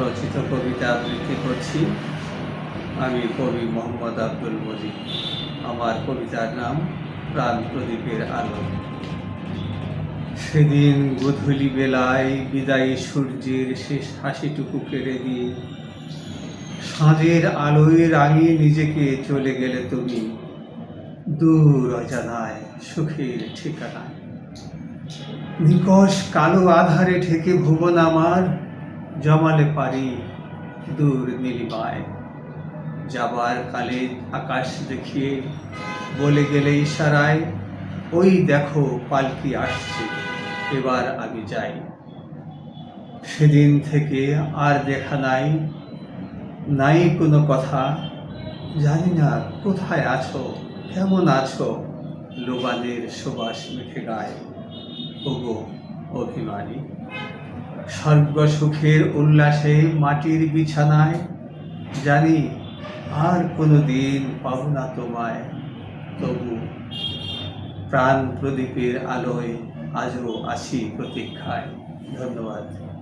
রচিত কবিতা আবৃত্তি করছি। আমি কবি মোহাম্মদ আব্দুল মজিদ। আমার কবিতার নাম প্রাণ প্রদীপের আলো। সেদিন গধূলি বেলায় বিদায়ী সূর্যের শেষ হাসিটুকু কেড়ে দিয়ে সাঁঝের আলোয় রাঙিয়ে নিজেকে চলে গেলে তুমি দূর অজানায় সুখের ঠিকানায়। নিকষ কালো আধারে ঠেকে ভুবন আমার জমালে পারি দূর নীলিমায় যাবার কালে আকাশ দেখিয়ে বলে গেলে ইশারায়, ওই দেখো পালকি আসছে, এবার আমি যাই। সেদিন থেকে আর দেখা নাই নাই কোনো কথা। জানি না কোথায় আছো, কেমন আছো, লোবানের সুবাস মেখে গায়। ওগো অভিমানী। স্বর্গ সুখের উল্লাসে মাটির বিছানায়। জানি আর কোনো দিন পাব না তোমায়, তবু প্রাণ প্রদীপের আলোয় আজও আসি প্রতীক্ষায়। ধন্যবাদ।